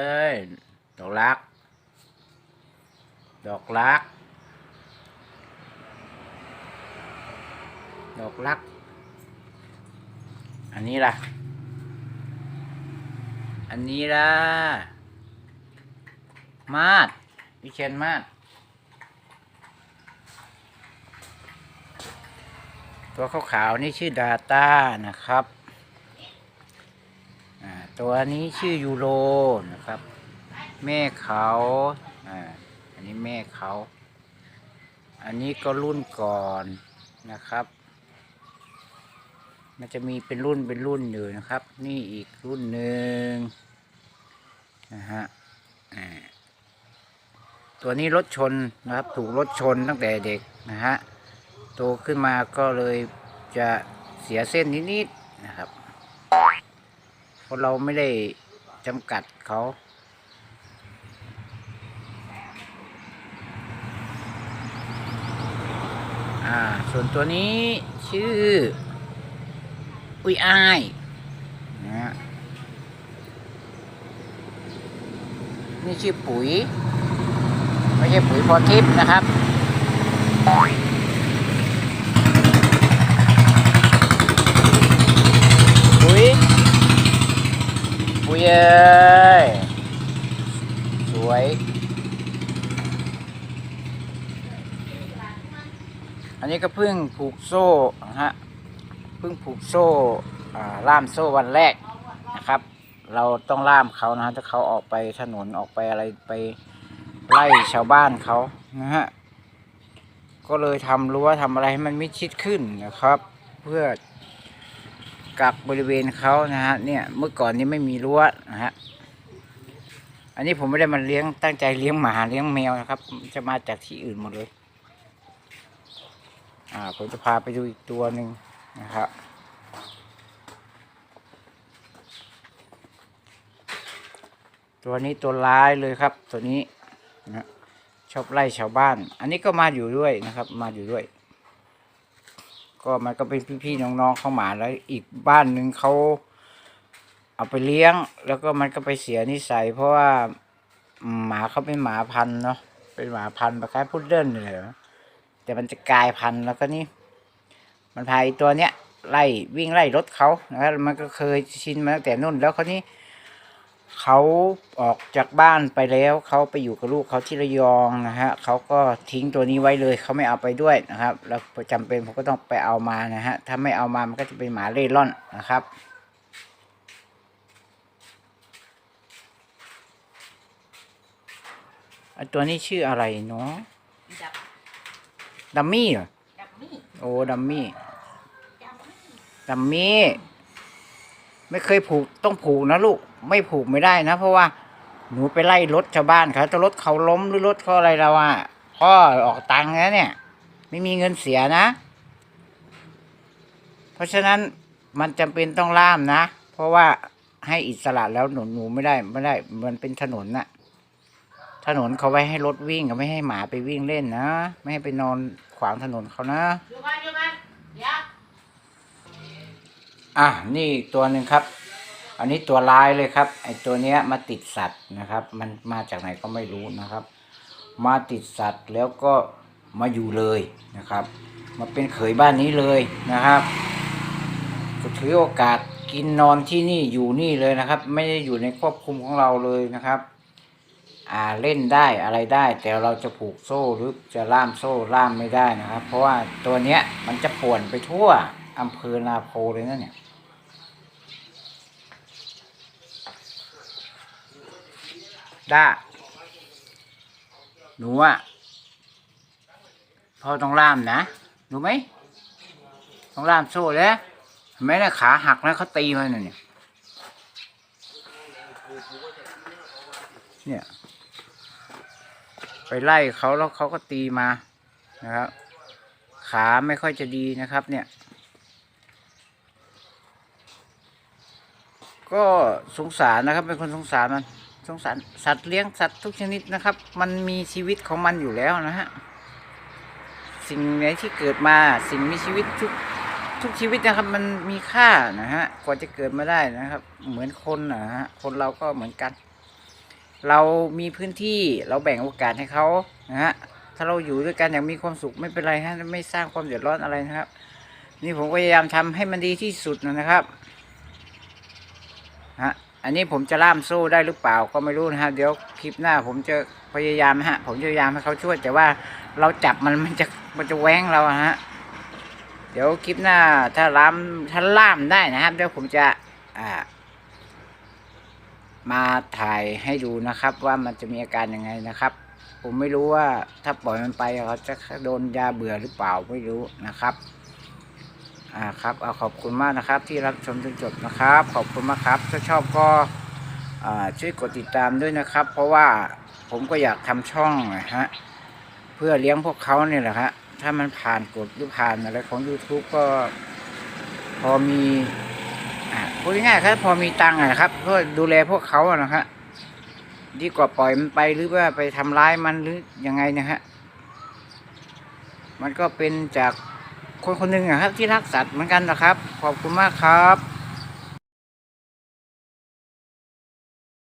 เอ้ยดอกรัก ดอกรัก ดอกรัก อันนี้ล่ะ อันนี้ล่ะ มาดวิเชนมาดตัวขาวๆนี่ชื่อดาต้านะครับ ตัวนี้ชื่อยูโรนะครับ แม่เขาอ่าอันนี้แม่เขา อันนี้ก็รุ่นก่อนนะครับ มันจะมีเป็นรุ่นเป็นรุ่นอยู่นะครับ นี่อีกรุ่นหนึ่งนะฮะตัวนี้รถชนนะครับ ถูกรถชนตั้งแต่เด็กนะฮะโตขึ้นมาก็เลยจะเสียเส้นนิดๆนะครับ เราะเราไม่ได้จำกัดเขาอ่าส่วนตัวนี้ชื่อ อุ้ยอ้ายนะฮะนี่ชื่อปุ๋ย ไม่ใช่ปุ๋ยพรทิพย์นะครับ ปุ๋ย ปุ้ยเอ้ยสวย อันนี้ก็เพิ่งผูกโซ่นะฮะเพิ่งผูกโซ่ล่ามโซ่วันแรกนะครับ เราต้องล่ามเขานะฮะถ้าเขาออกไปถนนออกไปอะไรไปไล่ชาวบ้านเขานะฮะก็เลยทำรั้วทำอะไรให้มันมิดชิดขึ้นนะครับ เพื่อ กักบริเวณเขานะฮะเนี่ยเมื่อก่อนนี้ไม่มีรั้วนะฮะอันนี้ผมไม่ได้มาเลี้ยงตั้งใจเลี้ยงหมาเลี้ยงแมวนะครับ จะมาจากที่อื่นหมดเลย อ่าผมจะพาไปดูอีกตัวหนึ่งนะครับตัวนี้ตัวร้ายเลยครับ ตัวนี้นะชอบไล่ชาวบ้าน อันนี้ก็มาอยู่ด้วยนะครับ มาอยู่ด้วย ก็มันก็เป็นพี่ๆน้องๆเข้ามาแล้วอีกบ้านหนึ่งเขาเอาไปเลี้ยง แล้วก็มันก็ไปเสียนิสัย เพราะว่าหมาเขาเป็นหมาพันเนาะเป็นหมาพันธุ์คล้ายพุดเดิ้ลเลยนะแต่มันจะกลายพันธุ์แล้วก็นี่ มันพาไอตัวเนี้ยไล่วิ่งไล่รถเขานะมันก็เคยชินมาตั้งแต่นู่นแล้วเขานี่ เขาออกจากบ้านไปแล้ว เขาไปอยู่กับลูกเขาที่ระยองนะฮะเขาก็ทิ้งตัวนี้ไว้เลยเขาไม่เอาไปด้วยนะครับ แล้วจำเป็นผมก็ต้องไปเอามานะฮะถ้าไม่เอามามันก็จะเป็นหมาเล่ร่อนนะครับไอตัวนี้ชื่ออะไรเนาะดับดัมมี่เหรอดับมี่โอ้ดัมมี่ดับมี่ดัมมี่ ไม่เคยผูกต้องผูกนะลูก ไม่ผูกไม่ได้นะ เพราะว่าหนูไปไล่รถชาวบ้านเขาถ้ารถเขาล้มหรือรถเขาอะไรเราอะพ่อออกตังค์นะเนี่ย ไม่มีเงินเสียนะ เพราะฉะนั้นมันจำเป็นต้องล่ามนะ เพราะว่าให้อิสระแล้วหนูหนูไม่ได้ไม่ได้ มันเป็นถนนน่ะ ถนนเขาไว้ให้รถวิ่งเขาไม่ให้หมาไปวิ่งเล่นนะ ไม่ให้ไปนอนขวางถนนเขานะอยู่กันอยู่กันเดี๋ยวอะนี่อีกตัวหนึ่งครับ อันนี้ตัวร้ายเลยครับ ไอตัวเนี้ยมาติดสัตว์นะครับ มันมาจากไหนก็ไม่รู้นะครับ มาติดสัตว์แล้วก็มาอยู่เลยนะครับ มาเป็นเขยบ้านนี้เลยนะครับก็ถือโอกาสกินนอนที่นี่อยู่นี่เลยนะครับ ไม่ได้อยู่ในควบคุมของเราเลยนะครับ อ่าเล่นได้อะไรได้ แต่เราจะผูกโซ่หรือจะล่ามโซ่ล่ามไม่ได้นะครับ เพราะว่าตัวเนี้ยมันจะป่วนไปทั่วอำเภอนาโพเลยนะเนี่ย ด้าหนูอะพ่อต้องล่ามนะรู้ไหมต้องล่ามโซ่แล้วเห็นไหมนะขาหักแล้วเขาตีมันน่ะเนี่ยเนี่ย ไปไล่เขาแล้วเขาก็ตีมานะครับ ขาไม่ค่อยจะดีนะครับ เนี่ย ก็สงสารนะครับ เป็นคนสงสารมัน สงสารสัตว์เลี้ยงสัตว์ทุกชนิดนะครับ มันมีชีวิตของมันอยู่แล้วนะฮะสิ่งไหนที่เกิดมาสิ่งมีชีวิตทุกทุกชีวิตนะครับ มันมีค่านะฮะกว่าจะเกิดมาได้นะครับ เหมือนคนนะฮะคนเราก็เหมือนกัน เรามีพื้นที่เราแบ่งโอกาสให้เขานะฮะถ้าเราอยู่ด้วยกันอย่างมีความสุขไม่เป็นไรฮะไม่สร้างความเดือดร้อนอะไรนะครับ นี่ผมพยายามทำให้มันดีที่สุดนะครับฮะ อันนี้ผมจะล่ามโซ่ได้หรือเปล่าก็ไม่รู้นะฮะเดี๋ยวคลิปหน้าผมจะพยายามฮะ ผมจะพยายามให้เขาช่วย แต่ว่าเราจับมันมันจะมันจะแหว้งเราฮะเดี๋ยวคลิปหน้าถ้าล่ามถ้าล่ามได้นะครับเดี๋ยวผมจะอ่ามาถ่ายให้ดูนะครับว่ามันจะมีอาการยังไงนะครับ ผมไม่รู้ว่าถ้าปล่อยมันไปเขาจะโดนยาเบื่อหรือเปล่าไม่รู้นะครับ อ่าครับเอาขอบคุณมากนะครับ ที่รับชมจนจบนะครับ ขอบคุณมากครับ ถ้าชอบก็อ่าช่วยกดติดตามด้วยนะครับ เพราะว่าผมก็อยากทำช่องนะฮะเพื่อเลี้ยงพวกเขาเนี่ยแหละฮะถ้ามันผ่านกฎหรือผ่านอะไรของ YouTube ก็ พอมีอ่าพูดง่ายๆครับพอมีตังค์นะครับเพื่อดูแลพวกเขาอะนะฮะดีกว่าปล่อยมันไปหรือว่าไปทำร้ายมันหรือยังไงนะฮะมันก็เป็นจาก คนคนหนึ่งนะครับที่รักสัตว์เหมือนกันนะครับ ขอบคุณมากครับ